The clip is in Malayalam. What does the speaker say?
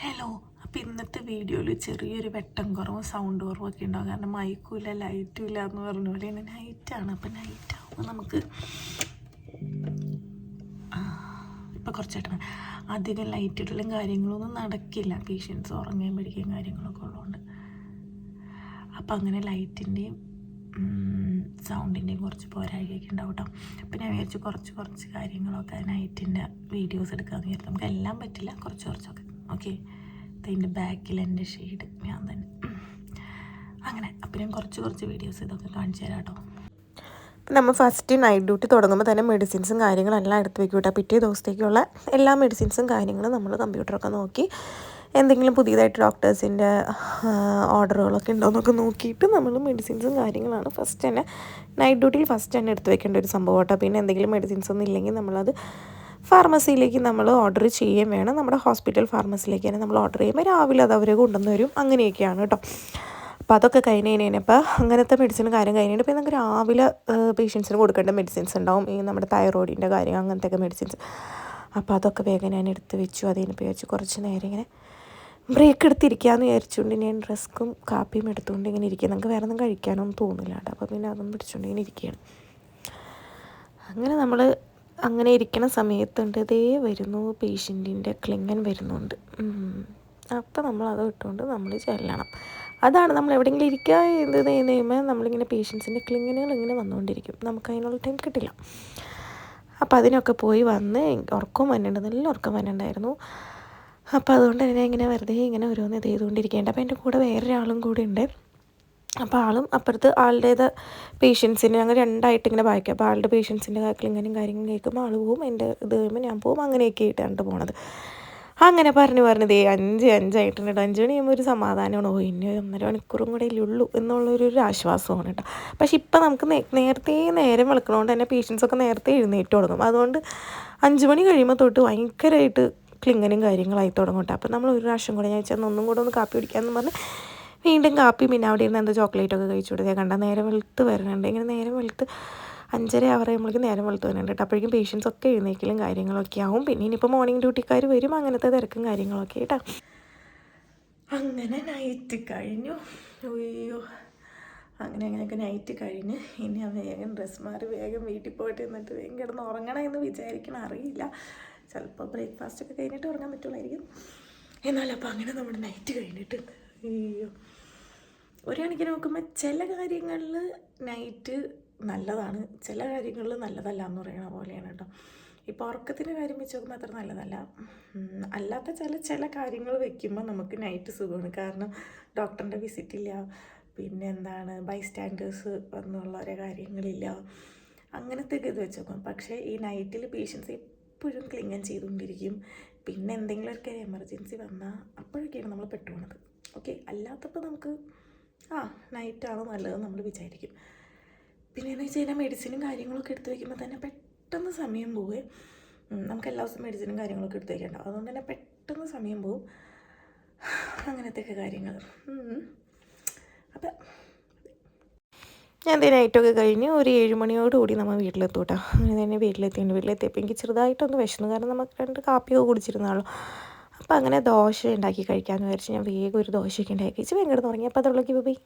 ഹലോ അപ്പോൾ ഇന്നത്തെ വീഡിയോയിൽ ചെറിയൊരു വെട്ടം കുറവും സൗണ്ട് കുറവും ഒക്കെ ഉണ്ടാവും. കാരണം മൈക്കും ഇല്ല ലൈറ്റും ഇല്ല എന്ന് പറഞ്ഞ പോലെ തന്നെ നൈറ്റാണ് അപ്പോൾ നൈറ്റ് ആകുമ്പോൾ നമുക്ക് ഇപ്പോൾ കുറച്ചായിട്ട് അധികം ലൈറ്റ് ഇടലും കാര്യങ്ങളൊന്നും നടക്കില്ല. പേഷ്യൻസ് ഉറങ്ങാൻ പിടിക്കുകയും കാര്യങ്ങളൊക്കെ ഉള്ളതുകൊണ്ട് അപ്പോൾ അങ്ങനെ ലൈറ്റിന്റെയും സൗണ്ടിന്റെയും കുറച്ച് പോരായ്മയൊക്കെ ഉണ്ടാവും കേട്ടോ അപ്പം ഞാൻ വിചാരിച്ചു കുറച്ച് കുറച്ച് കാര്യങ്ങളൊക്കെ നൈറ്റിന്റെ വീഡിയോസ് എടുക്കാമെന്ന് വിചാരിച്ചു. നമുക്ക് എല്ലാം പറ്റില്ല. കുറച്ച് കുറച്ചൊക്കെ. ഓക്കെ അതിന്റെ ബാക്കിൽ എന്റെ ഷെയ്ഡ് ഞാൻ തന്നെ. അങ്ങനെ അപ്പം ഞാൻ കുറച്ച് കുറച്ച് വീഡിയോസ് ഇതൊക്കെ കാണിച്ചു തരാം കേട്ടോ നമ്മൾ ഫസ്റ്റ് നൈറ്റ് ഡ്യൂട്ടി തുടങ്ങുമ്പോൾ തന്നെ മെഡിസിൻസും കാര്യങ്ങളെല്ലാം എടുത്ത് വെക്കും കേട്ടോ പിറ്റേ ദിവസത്തേക്കുള്ള എല്ലാ മെഡിസിൻസും കാര്യങ്ങളും നമ്മൾ കമ്പ്യൂട്ടറൊക്കെ നോക്കി. എന്തെങ്കിലും പുതിയതായിട്ട് ഡോക്ടേഴ്സിന്റെ ഓർഡറുകളൊക്കെ ഉണ്ടോ എന്നൊക്കെ നോക്കിയിട്ട് നമ്മൾ മെഡിസിൻസും കാര്യങ്ങളാണ് ഫസ്റ്റ് തന്നെ നൈറ്റ് ഡ്യൂട്ടിയിൽ ഫസ്റ്റ് തന്നെ എടുത്ത് വെക്കേണ്ട ഒരു സംഭവം കേട്ടോ പിന്നെ എന്തെങ്കിലും മെഡിസിൻസ് ഒന്നും ഇല്ലെങ്കിൽ നമ്മളത് ഫാർമസിയിലേക്ക് നമ്മൾ ഓർഡർ ചെയ്യുകയും വേണം. നമ്മുടെ ഹോസ്പിറ്റൽ ഫാർമസിയിലേക്ക് തന്നെ നമ്മൾ ഓർഡർ ചെയ്യുമ്പോൾ രാവിലെ അത് അവർ കൊണ്ടുവന്ന് വരും അങ്ങനെയൊക്കെയാണ് കേട്ടോ. അപ്പോൾ അതൊക്കെ കഴിഞ്ഞ് കഴിഞ്ഞപ്പോൾ അങ്ങനത്തെ മെഡിസിനും കാര്യം കഴിഞ്ഞിട്ട് ഇപ്പോൾ നമുക്ക് രാവിലെ പേഷ്യൻസിന് കൊടുക്കേണ്ട മെഡിസിൻസ് ഉണ്ടാവും. ഈ നമ്മുടെ തൈറോയിഡിന്റെ കാര്യം അങ്ങനത്തെ മെഡിസിൻസ് അപ്പോൾ അതൊക്കെ വേഗം ഞാൻ എടുത്ത് വെച്ചു. അതിനിപ്പോൾ വിചാരിച്ചു കുറച്ച് നേരം ഇങ്ങനെ ബ്രേക്ക് എടുത്തിരിക്കാമെന്ന് വിചാരിച്ചുകൊണ്ട് ഞാൻ ഡ്രസ്ക്കും കാപ്പിയും എടുത്തുകൊണ്ട് ഇങ്ങനെ ഇരിക്കുക നമുക്ക് വേറെ ഒന്നും കഴിക്കാനൊന്നും തോന്നില്ല കേട്ടോ. അപ്പോൾ പിന്നെ അതൊന്നും പിടിച്ചുകൊണ്ട് ഇങ്ങനെ ഇരിക്കുകയാണ്. അങ്ങനെ നമ്മൾ അങ്ങനെ ഇരിക്കണ സമയത്തുണ്ട്. ഇതേ വരുന്നു പേഷ്യന്റിന്റെ ക്ലിങ്ങൻ വരുന്നുണ്ട്. അപ്പോൾ നമ്മൾ അത് ഇട്ടുകൊണ്ട് നമ്മൾ ചെല്ലണം. അതാണ് നമ്മൾ എവിടെയെങ്കിലും ഇരിക്കുക എന്ത് ചെയ്യുമ്പോൾ നമ്മളിങ്ങനെ പേഷ്യൻസിന്റെ ക്ലിങ്ങനുകൾ ഇങ്ങനെ വന്നുകൊണ്ടിരിക്കും. നമുക്ക് അതിനുള്ള ടൈം കിട്ടില്ല. അപ്പോൾ അതിനൊക്കെ പോയി വന്ന് ഉറക്കം വന്നിട്ടുണ്ട്. നല്ല ഉറക്കം വന്നിട്ടുണ്ടായിരുന്നു. അപ്പോൾ അതുകൊണ്ട് തന്നെ ഇങ്ങനെ വെറുതെ ഇങ്ങനെ ഓരോന്ന് ചെയ്തുകൊണ്ടിരിക്കേണ്ട അപ്പോൾ എന്റെ കൂടെ വേറൊരാളും കൂടി ഉണ്ട്. അപ്പോൾ ആളും അപ്പുറത്ത് ആളുടേത് പേഷ്യൻസിന് ഞങ്ങൾ രണ്ടായിട്ട് ഇങ്ങനെ വായിക്കുക അപ്പോൾ ആളുടെ പേഷ്യൻസിന്റെ ക്ലിങ്ങനും കാര്യങ്ങളും കേൾക്കുമ്പോൾ ആൾ പോവും എന്റെ ഇത് കഴിയുമ്പോൾ ഞാൻ പോവും അങ്ങനെയൊക്കെ ആയിട്ടാണ് പോണത്. അങ്ങനെ പറഞ്ഞു പറഞ്ഞത് അഞ്ച് അഞ്ചായിട്ടുണ്ട് അഞ്ച് മണിയാകുമ്പോൾ ഒരു സമാധാനമാണ്. ഓ ഇനി ഒന്നര മണിക്കൂറും കൂടെ ഉള്ളൂ എന്നുള്ളൊരു ഒരു ആശ്വാസമാണ് കേട്ടോ. പക്ഷെ ഇപ്പം നമുക്ക് നേരത്തെ നേരം വെളുക്കണോണ്ട് തന്നെ പേഷ്യൻസൊക്കെ നേരത്തെ എഴുന്നേറ്റ് തുടങ്ങും. അതുകൊണ്ട് അഞ്ച് മണി കഴിയുമ്പോൾ തൊട്ട് ഭയങ്കരമായിട്ട് ക്ലിങ്ങനും കാര്യങ്ങളായി തുടങ്ങും കേട്ടോ. അപ്പം നമ്മൾ ഒരു പ്രാവശ്യം കൂടെ ഞാൻ വെച്ചാൽ ഒന്നും കൂടെ ഒന്ന് കാപ്പി കുടിക്കാമെന്ന് പറഞ്ഞ് വീണ്ടും കാപ്പി പിന്നെ അവിടെ ഇരുന്ന് എന്തോ ചോക്ലേറ്റൊക്കെ കഴിച്ചു കൊടുത്തേ കണ്ട നേരെ വെളുത്ത് വരുന്നുണ്ട് ഇങ്ങനെ നേരം വെളുത്ത് അഞ്ചര അവർ നമ്മൾക്ക് നേരം വെളുത്ത് വരുന്നുണ്ട് കേട്ടോ. അപ്പോഴേക്കും പേഷ്യൻസ് ഒക്കെ എഴുന്നേക്കലും കാര്യങ്ങളൊക്കെ ആവും. പിന്നെ ഇനിയിപ്പോൾ മോർണിംഗ് ഡ്യൂട്ടിക്കാർ വരും. അങ്ങനത്തെ തിരക്കും കാര്യങ്ങളൊക്കെ കേട്ടോ. അങ്ങനെ നൈറ്റ് കഴിഞ്ഞു. അയ്യോ. അങ്ങനെ അങ്ങനെയൊക്കെ നൈറ്റ് കഴിഞ്ഞ്. ഇനി ആ വേഗം ഡ്രസ്സ് മാറി വേഗം വീട്ടിൽ പോയിട്ട് എന്നിട്ട് വേഗം കിടന്ന് ഉറങ്ങണം എന്ന് വിചാരിക്കണം അറിയില്ല. ചിലപ്പോൾ ബ്രേക്ക്ഫാസ്റ്റ് ഒക്കെ കഴിഞ്ഞിട്ട് ഉറങ്ങാൻ പറ്റുള്ളായിരിക്കും. എന്നാലും അപ്പോൾ അങ്ങനെ നമ്മുടെ നൈറ്റ് കഴിഞ്ഞിട്ടുണ്ട്. അയ്യോ. ഒരു കണക്കിന് നോക്കുമ്പോൾ ചില കാര്യങ്ങളിൽ നൈറ്റ് നല്ലതാണ്. ചില കാര്യങ്ങളിൽ നല്ലതല്ല എന്ന് പറയുന്ന പോലെയാണ് കേട്ടോ ഇപ്പോൾ ഉറക്കത്തിന്റെ കാര്യം വെച്ച് നോക്കുമ്പോൾ അത്ര നല്ലതല്ല. അല്ലാത്ത ചില ചില കാര്യങ്ങൾ വെക്കുമ്പോൾ നമുക്ക് നൈറ്റ് സുഖമാണ്. കാരണം ഡോക്ടറിന്റെ വിസിറ്റ് ഇല്ല. പിന്നെ എന്താണ് ബൈ സ്റ്റാൻഡേഴ്സ് എന്നുള്ള ഓരോ കാര്യങ്ങളില്ല. അങ്ങനത്തെ ഒക്കെ ഇത് വെച്ച് നോക്കും. പക്ഷേ ഈ നൈറ്റിൽ പേഷ്യൻസ് എപ്പോഴും ക്ലിങ്ങൻ ചെയ്തുകൊണ്ടിരിക്കും. പിന്നെ എന്തെങ്കിലും ഒക്കെ എമർജൻസി വന്നാൽ അപ്പോഴൊക്കെയാണ് നമ്മൾ പെട്ടുപോണത് ഓക്കെ അല്ലാത്തപ്പോൾ നമുക്ക് ആ നൈറ്റാണ് നല്ലതെന്ന് നമ്മൾ വിചാരിക്കും. പിന്നെ എന്ന് വെച്ച് കഴിഞ്ഞാൽ മെഡിസിനും കാര്യങ്ങളൊക്കെ എടുത്ത് വയ്ക്കുമ്പോൾ തന്നെ പെട്ടെന്ന് സമയം പോവേ. നമുക്ക് എല്ലാ ദിവസവും മെഡിസിനും കാര്യങ്ങളൊക്കെ എടുത്ത് വയ്ക്കേണ്ട അതുകൊണ്ട് തന്നെ പെട്ടെന്ന് സമയം പോവും. അങ്ങനത്തെയൊക്കെ കാര്യങ്ങൾ. അപ്പം ഞാൻ നൈറ്റൊക്കെ കഴിഞ്ഞ് ഒരു ഏഴ് മണിയോടുകൂടി നമ്മൾ വീട്ടിലെത്തും അങ്ങനെ തന്നെ വീട്ടിലെത്തിയിട്ടുണ്ട്. വീട്ടിലെത്തിയപ്പോൾ എനിക്ക് ചെറുതായിട്ടൊന്ന് വിശന്നു. കാരണം നമുക്ക് രണ്ട് കാപ്പിയൊക്കെ കുടിച്ചിരുന്നാളോ അപ്പോൾ അങ്ങനെ ദോശ ഉണ്ടാക്കി കഴിക്കാമെന്ന് വിചാരിച്ച് ഞാൻ വേഗം ഒരു ദോശയൊക്കെ ഉണ്ടാക്കി വെച്ച് വേഗം തുടങ്ങി അപ്പോൾ അതുള്ളൊക്കെ പോയി